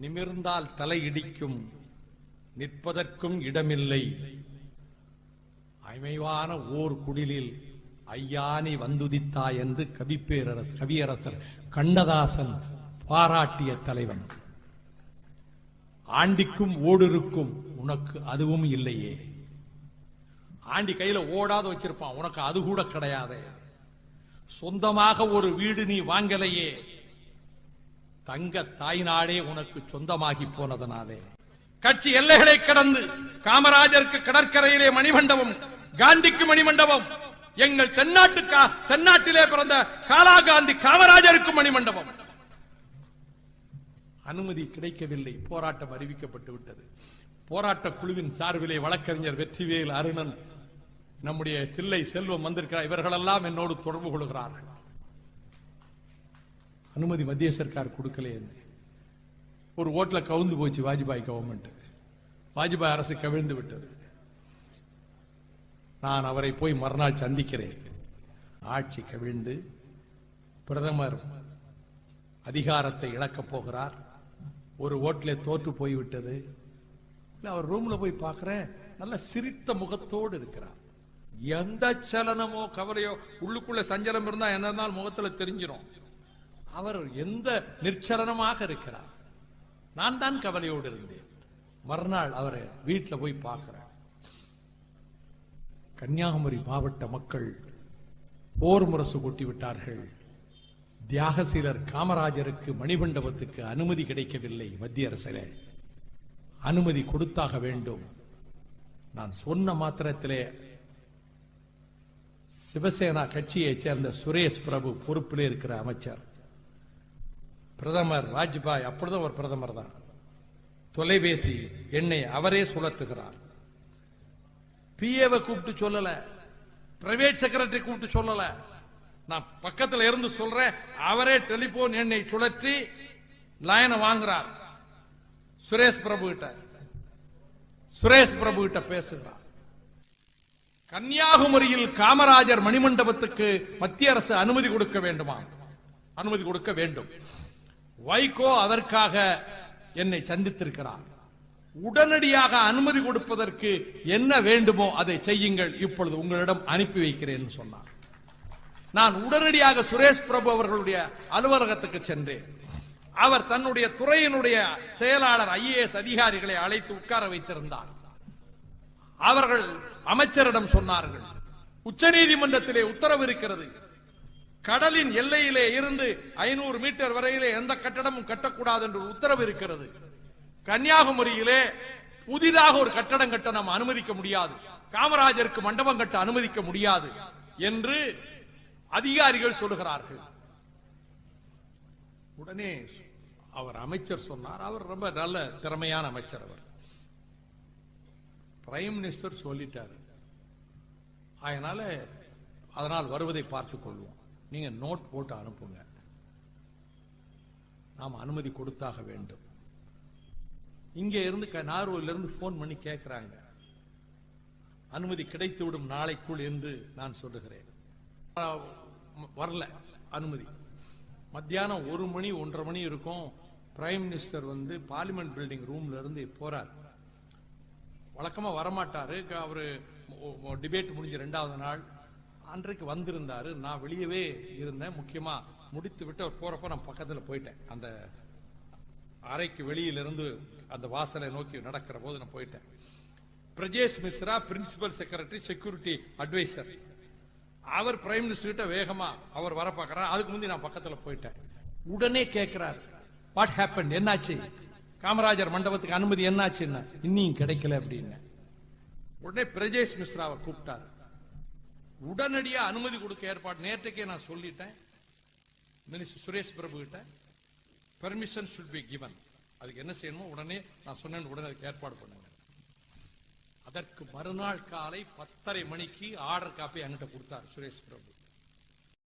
நிமிர்ந்தால் தலை இடிக்கும் நிற்பதற்கும் இடமில்லை. அமைவான ஓர் குடிலில் ஐயானி வந்துதித்தா என்று கவிப்பேரரசு கவியரசர் கண்ணதாசன் பாராட்டிய தலைவன். ஆண்டிக்கும் ஓடிருக்கும் உனக்கு அதுவும் இல்லையே. ஆண்டி கையில ஓடாத வச்சிருப்பான் உனக்கு அது கூட கிடையாது. சொந்தமாக ஒரு வீடு நீ வாங்கலையே. தங்க தாய் நாடே உனக்கு சொந்தமாகி போனதனாலே. கட்சி எல்லைகளை கடந்து காமராஜருக்கு கடற்கரையிலே மணிமண்டபம் காந்திக்கு மணிமண்டபம் எங்கள் தென்னாட்டு தென்னாட்டிலே பிறந்த காலா காந்தி காமராஜருக்கு மணிமண்டபம். அனுமதி கிடைக்கவில்லை. போராட்டம் அறிவிக்கப்பட்டு விட்டது. போராட்ட குழுவின் சார்பிலே வழக்கறிஞர் வெற்றிவேல் அருணன் நம்முடைய சில்லை செல்வம் வந்திருக்கிறார். இவர்களெல்லாம் என்னோடு தொடர்பு கொள்கிறார்கள். அனுமதி மத்திய சர்க்கார் கொடுக்கலையே ஒரு ஓட்டுல கவுந்து போச்சு வாஜ்பாய் கவர்மெண்ட் வாஜ்பாய் அரசு கவிழ்ந்து விட்டது. நான் அவரை போய் மறுநாள் சந்திக்கிறேன். ஆட்சி கவிழ்ந்து பிரதமர் அதிகாரத்தை இழக்கப் போகிறார். ஒரு ஓட்டில தோற்று போய்விட்டது. இல்லை அவர் ரூம்ல போய் பார்க்குறேன். நல்ல சிரித்த முகத்தோடு இருக்கிறார். எந்த சலனமோ கவலையோ உள்ளுக்குள்ள சஞ்சலம் இருந்தா என்ன இருந்தாலும் முகத்துல தெரிஞ்சிடும் அவர் எந்த நிர்ச்சலனமாக இருக்கிறார்? நான் தான் கவலையோடு இருந்தேன். மறுநாள் அவரை வீட்டுல போய் பார்க்கிறேன். கன்னியாகுமரி மாவட்ட மக்கள் போர் முரசு கொட்டி விட்டார்கள். தியாகசீலர் காமராஜருக்கு மணிமண்டபத்துக்கு அனுமதி கிடைக்கவில்லை மத்திய அரசிலே. அனுமதி கொடுத்தாக வேண்டும். நான் சொன்ன மாத்திரத்திலே சிவசேனா கட்சியைச் சேர்ந்த சுரேஷ் பிரபு பொறுப்பிலே இருக்கிற அமைச்சர். பிரதமர் வாஜ்பாய் அப்பொழுதும் ஒரு பிரதமர் தான். தொலைபேசி என்னை அவரே சுழத்துகிறார் பிஏவை கூப்பிட்டு சொல்லல. பிரைவேட் செக்ரட்டரி கூப்பிட்டு சொல்லல. நான் பக்கத்துல இருந்து சொல்றேன். அவரே டெலிபோன் எண்ணை சுழற்றி லைனை வாங்குறார். சுரேஷ் பிரபு கிட்ட. சுரேஷ் பிரபு கிட்ட பேசுகிறார். கன்னியாகுமரியில் காமராஜர் மணிமண்டபத்துக்கு மத்திய அரசு அனுமதி கொடுக்க வேண்டுமா? அனுமதி கொடுக்க வேண்டும். வைகோ அதற்காக என்னை சந்தித்திருக்கிறார். உடனடியாக அனுமதி கொடுப்பதற்கு என்ன வேண்டுமோ அதை செய்யுங்கள். இப்பொழுது உங்களிடம் அனுப்பி வைக்கிறேன் சொன்னார். நான் உடனடியாக சுரேஷ் பிரபு அவர்களுடைய அலுவலகத்துக்கு சென்றேன். அவர் தன்னுடைய துறையினுடைய செயலாளர் ஐஏஎஸ் அதிகாரிகளை அழைத்து உட்கார வைத்திருந்தார். அவர்கள் அமைச்சரிடம் சொன்னார்கள் உச்சநீதிமன்றத்திலே உத்தரவு இருக்கிறது. கடலின் எல்லையிலே இருந்து ஐநூறு மீட்டர் வரையிலே எந்த கட்டடமும் கட்டக்கூடாது என்று ஒரு உத்தரவு இருக்கிறது. கன்னியாகுமரியிலே புதிதாக ஒரு கட்டடம் கட்ட நாம் அனுமதிக்க முடியாது. காமராஜருக்கு மண்டபம் கட்ட அனுமதிக்க முடியாது என்று அதிகாரிகள் சொல்லுகிறார்கள். உடனே அவர் அமைச்சர் சொன்னார். அவர் ரொம்ப நல்ல திறமையான அமைச்சர் அவர். பிரைம் மினிஸ்டர் சொல்லிட்டாரு. அதனால அதனால் வருவதை பார்த்துக் கொள்வோம். நீங்கள் நோட் போட்டு அனுப்புங்க. நாம் அனுமதி கொடுத்தாக வேண்டும். இங்கே இருந்து க- நாகர்கோவில்ல போன் பண்ணி கேட்குறாங்க அனுமதி கிடைத்து விடும் நாளைக்குள் என்று நான் சொல்லுகிறேன். வரல அனுமதி. மத்தியானம் ஒரு மணி ஒன்றரை மணி இருக்கும். பிரைம் மினிஸ்டர் வந்து பார்லிமெண்ட் பில்டிங் ரூம்ல இருந்து போறார். வழக்கமாக வரமாட்டாரு. அவர் அவரு டிபேட் முடிஞ்ச ரெண்டாவது நாள். அன்றைக்கு வந்திருந்தாரு. நான் வெளியவே இருந்தேன். முக்கியமா முடித்து விட்டு அவர் போறப்ப நான் பக்கத்துல போயிட்டேன். அந்த அறைக்கு வெளியிலிருந்து அந்த வாசலை நோக்கி நடக்கிற போது நான் போயிட்டேன். Brajesh Mishra principal secretary security adviser. அவர் பிரைம் மினிஸ்டர் கிட்ட வேகமா அவர் வர பாக்குறாரு அதுக்கு முந்தி நான் பக்கத்துல போயிட்டேன். உடனே கேட்கிறார் வாட் ஹேப்பன் என்னாச்சு? காமராஜர் மண்டபத்துக்கு அனுமதி என்னாச்சுன்னு? இன்னியும் கிடைக்கல அப்படின்னு. உடனே பிரஜேஷ் மிஸ்ராவை கூப்பிட்டாரு. உடனடியா அனுமதி கொடுக்க ஏற்பாடு. நேற்றுக்கே நான் சொல்லிட்டேன். மினிஸ்டர் சுரேஷ் பிரபு கிட்ட பெர்மிஷன் ஷுட் பி கிவன் அதுக்கு என்ன செய்யணுமோ உடனே நான் சொன்னேன் உடனே அதுக்கு ஏற்பாடு பண்ணுங்க. அதற்கு மறுநாள் காலை பத்தரை மணிக்கு ஆர்டர் காப்பி என்கிட்ட கொடுத்தார் சுரேஷ் பிரபு.